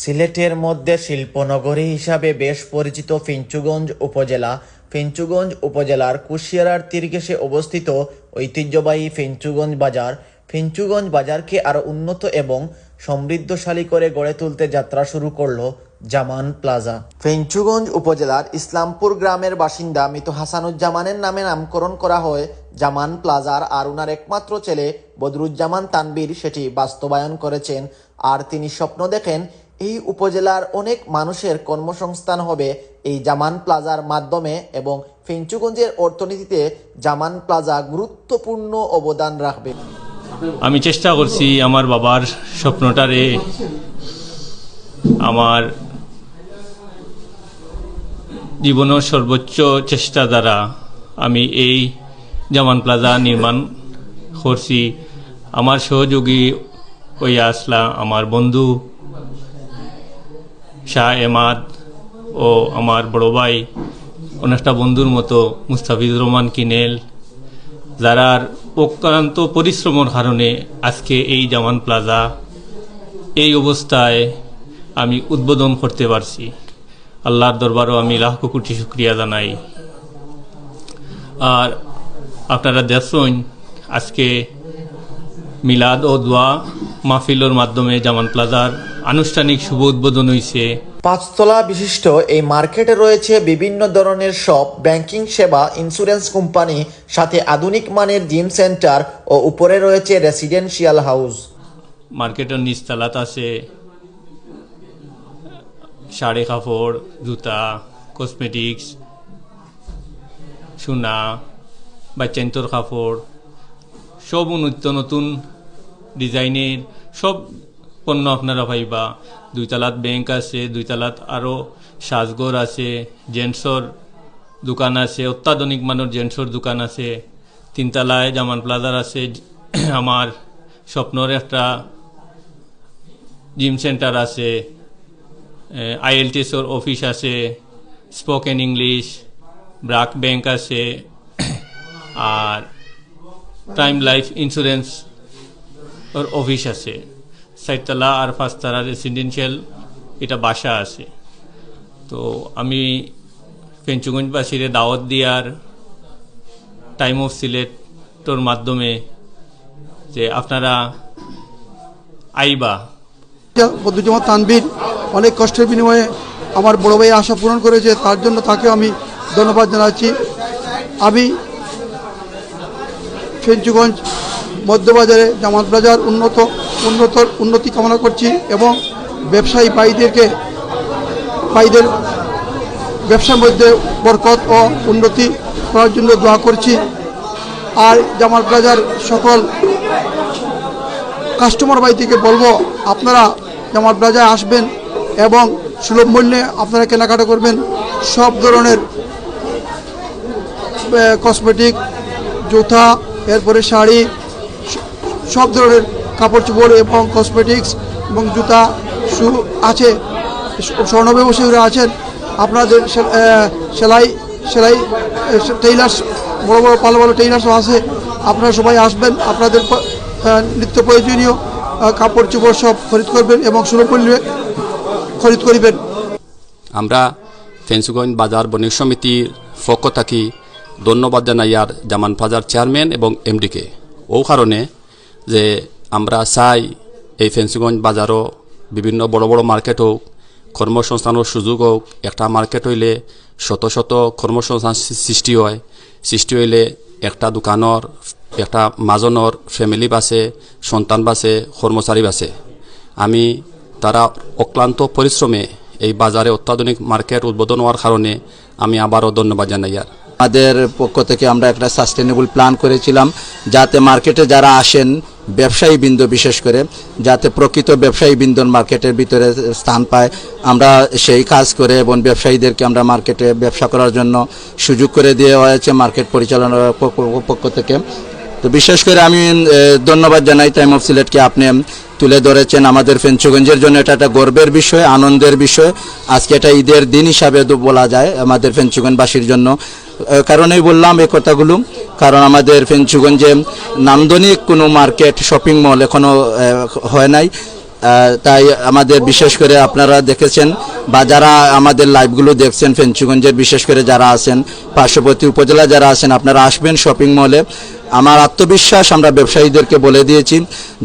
সিলেটের মধ্যে শিল্পনগরী হিসাবে বেশ পরিচিত ফিঞ্চুগঞ্জ উপজেলা। ফিঞ্চুগঞ্জ উপজেলার কুশিয়ারার তীরঘেসে অবস্থিত ঐতিহ্যবাহী ফিঞ্চুগঞ্জ বাজার। ফিঞ্চুগঞ্জ বাজারকে আরও উন্নত এবং সমৃদ্ধশালী করে গড়ে তুলতে যাত্রা শুরু করল জামান প্লাজা। ফিঞ্চুগঞ্জ উপজেলার ইসলামপুর গ্রামের বাসিন্দা মৃত হাসানুজ্জামানের নামে নামকরণ করা হয় জামান প্লাজার আর উনার একমাত্র ছেলে বদরুজ্জামান তানবীর সেটি বাস্তবায়ন করেছেন। আর তিনি স্বপ্ন দেখেন এই উপজেলার অনেক মানুষের কর্মসংস্থান হবে এই জামান প্লাজার মাধ্যমে এবং ফেঞ্চুগঞ্জের অর্থনীতিতে জামান প্লাজা গুরুত্বপূর্ণ অবদান রাখবে। আমি চেষ্টা করছি আমার বাবার স্বপ্নটারে আমার জীবনের সর্বোচ্চ চেষ্টা দ্বারা আমি এই জামান প্লাজা নির্মাণ করছি। আমার সহযোগী ওই আসলা আমার বন্ধু শাহ এমাদ ও আমার বড় ভাই অনেকটা বন্ধুর মতো মুস্তাফিজুর রহমান কিনেল যারার অক্লান্ত পরিশ্রমের কারণে আজকে এই জামান প্লাজা এই অবস্থায় আমি উদ্বোধন করতে পারছি। আল্লাহর দরবারও আমি লাখ কোটি শুক্রিয়া জানাই। আর আপনারা দেখুন আজকে মিলাদ ও দোয়া মাহফিলের মাধ্যমে জামান প্লাজার আনুষ্ঠানিক শুভ উদ্বোধন হয়েছে পাঁচতলা বিশিষ্ট এই মার্কেটে রয়েছে বিভিন্ন ধরনের শপ ব্যাংকিং সেবা ইন্স্যুরেন্স কোম্পানি সাথে আধুনিক মানের জিম সেন্টার ও উপরে রয়েছে রেসিডেন্সিয়াল হাউস মার্কেটের নিচতলাত আছে শাড়ি কাপড় জুতা কসমেটিক্স সোনা বাচ্চান্তর কাপড় সব নিত্য নতুন ডিজাইনের সব পণ্য আপনারা পাইবা। দুইতলাত ব্যাংক আছে দুইতলাত আরও সাজগর আছে জেন্টসর দোকান আছে, অত্যাধুনিক মানের জেন্টসর দোকান আছে। তিনতলায় জামান প্লাজার আছে আমার স্বপ্নর একটা জিম সেন্টার আছে আইএলটিএসর অফিস আছে স্পোকেন ইংলিশ ব্রাক ব্যাংক আছে, আর টাইম লাইফ ইন্স্যুরেন্স অফিস আছে। চারতলা আর পাঁচতলা রেসিডেন্সিয়াল এটা বাসা আছে। তো আমি পেঞ্চুগঞ্জবাসীরে দাওয়াত দিয়ার টাইম অফ সিলেটর মাধ্যমে যে আপনারা আইবা। বদুজ্জামান তানবীর অনেক কষ্টের বিনিময়ে আমার বড় ভাই আশা পূরণ করেছে, তার জন্য তাকে আমি ধন্যবাদ জানাচ্ছি। আমি ফেঞ্চুগঞ্জ মধ্যবাজারে জামাত বাজার উন্নত উন্নত উন্নতি কামনা করছি এবং ব্যবসায়ী ভাইদেরকে, ভাইদের ব্যবসার মধ্যে বরকত ও উন্নতি করার জন্য দোয়া করছি। আর জামাত বাজার সকল কাস্টমার বাড়িতে বলব, আপনারা জামাত বাজারে আসবেন এবং সুলভ মূল্যে আপনারা কেনাকাটা করবেন। সব ধরনের কসমেটিক জুতা, এরপরে শাড়ি সব ধরনের কাপড় চোপড় এবং কসমেটিক্স এবং জুতা শু আছে। স্বর্ণ ব্যবসায়ীরা আছেন। আপনাদের সেলাই সেলাই টেইলার্স বড় বড় ভালো ভালো টেইলার্সও আছে। আপনারা সবাই আসবেন। আপনাদের নিত্য প্রয়োজনীয় কাপড় চোপড় সব খরিদ করবেন এবং সুলভ মূল্যে খরিদ করিবেন। আমরা ফেন্সুগঞ্জ বাজার বণিক সমিতির পক্ষ থাকি ধন্যবাদ জানাই আর জামান প্লাজার চেয়ারম্যান এবং এমডিকে ও কারণে যে আমরা চাই এই ফেন্সিগঞ্জ বাজারও বিভিন্ন বড় বড় মার্কেট হোক, কর্মসংস্থানের সুযোগ হোক, একটা মার্কেট হইলে শত শত কর্মসংস্থান সৃষ্টি হয়। সৃষ্টি হইলে একটা দোকানের, একটা মাজনৰ ফ্যামিলি বাসে, সন্তান বাসে, কর্মচারী বাসে। আমি তারা অক্লান্ত পরিশ্রমে এই বাজারে অত্যাধুনিক মার্কেট উদ্বোধন হওয়ার কারণে আমি আবারও ধন্যবাদ জানাই আর। আমাদের পক্ষ থেকে আমরা একটা সাস্টেনেবল প্ল্যান করেছিলাম, যাতে মার্কেটে যারা আসেন ব্যবসায়ী বৃন্দ বিশেষ করে, যাতে প্রকৃত ব্যবসায়ী বৃন্দন মার্কেটের ভিতরে স্থান পায়। আমরা সেই কাজ করে এবং ব্যবসায়ীদেরকে আমরা মার্কেটে ব্যবসা করার জন্য সুযোগ করে দেওয়া হয়েছে মার্কেট পরিচালনার পক্ষ- থেকে। তো বিশেষ করে আমি ধন্যবাদ জানাই টাইম অফ সিলেটকে আপনি তুলে ধরেছেন আমাদের ফেঞ্চুগঞ্জের জন্য। এটা একটা গর্বের বিষয়, আনন্দের বিষয়। আজকে এটা ঈদের দিন হিসাবে বলা যায় আমাদের ফেঞ্চুগঞ্জবাসীর জন্য। কারণেই বললাম এই কথাগুলো। কারণ আমাদের ফেঞ্চুগঞ্জে নান্দনিক কোনো মার্কেট শপিং মল এখনও হয় নাই। তাই আমাদের বিশেষ করে আপনারা দেখেছেন বা যারা আমাদের লাইভগুলো দেখছেন ফেঞ্চুগঞ্জের বিশেষ করে যারা আছেন, পার্শ্ববর্তী উপজেলা যারা আছেন, আপনারা আসবেন শপিং মলে আমার আত্মবিশ্বাস আমরা ব্যবসায়ীদেরকে বলে দিয়েছি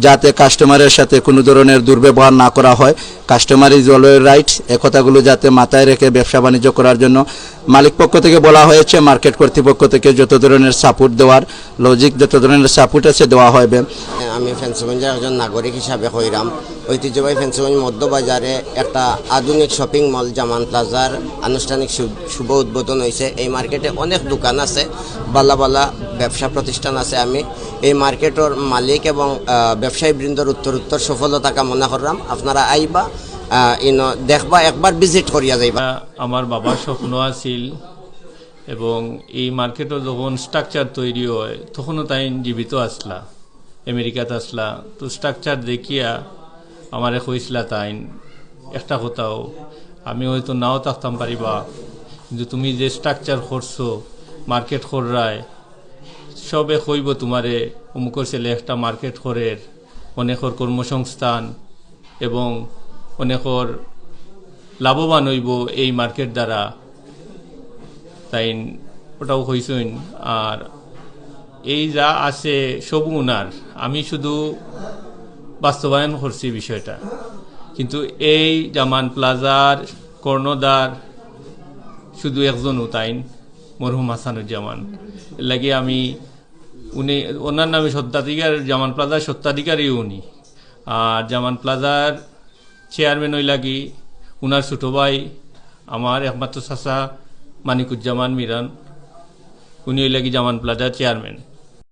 যাতে কাস্টমারের সাথে কোনো ধরনের দুর্ব্যবহার না করা হয়। কাস্টমার ইজ অলওয়েজ রাইট এ কথাগুলো যাতে মাথায় রেখে ব্যবসা বাণিজ্য করার জন্য। মালিক পক্ষ থেকে বলা হয়েছে মার্কেট কর্তৃপক্ষ থেকে যত ধরনের সাপোর্ট দেওয়ার লজিক যত ধরনের সাপোর্ট আছে দেওয়া হবে। আমি ফেন্সগঞ্জের একজন নাগরিক হিসাবে কইরাম ঐতিহ্যবাহী ফেন্সগঞ্জ মধ্যবাজারে একটা আধুনিক শপিং মল জামান প্লাজার আনুষ্ঠানিক শুভ উদ্বোধন হয়েছে এই মার্কেটে অনেক দোকান আছে, বালা বালা ব্যবসা প্রতিষ্ঠান আছে আমি। এই মার্কেটের মালিক এবং ব্যবসায়ী বৃন্দর উত্তর উত্তর সফলতা কামনা করলাম। আপনারা আইবা দেখবা, একবার ভিজিট করিয়া যাইবা। আমার বাবার স্বপ্ন আছিল এবং এই মার্কেটও যখন স্ট্রাকচার তৈরি হয়, তখনও তাই জীবিত আসলা। আমেরিকাত আসলা, তো স্ট্রাকচার দেখিয়া আমারে কইসলা তাইন, একটা কথাও আমি হয়তো নাও থাকতাম পারিবা, কিন্তু তুমি যে স্ট্রাকচার করছ মার্কেট কররায়, সবে কইব তোমারে, অমুকর ছেলে একটা মার্কেট করের, অনেকর কর্মসংস্থান এবং অনেকর লাভবান হইব এই মার্কেট দ্বারা। তাই ওটাও হইসইন, আর এই যা আছে সব উনার আমি শুধু বাস্তবায়ন করছি বিষয়টা। কিন্তু এই জামান প্লাজার কর্ণদার শুধু একজন উতাইন, মরহুম হাসানুজ্জামান। লাগে আমি উনি, ওনার নামে সত্ত্বাধিকার জামান প্লাজার সত্ত্বাধিকারী উনি। আর জামান প্লাজার চেয়ারম্যান ওই লাগি উনার ছোট ভাই আমার একমাত্র চাচা মানিকুজ্জামান মিরান। উনি ওই লাগি জামান প্লাজার চেয়ারম্যান।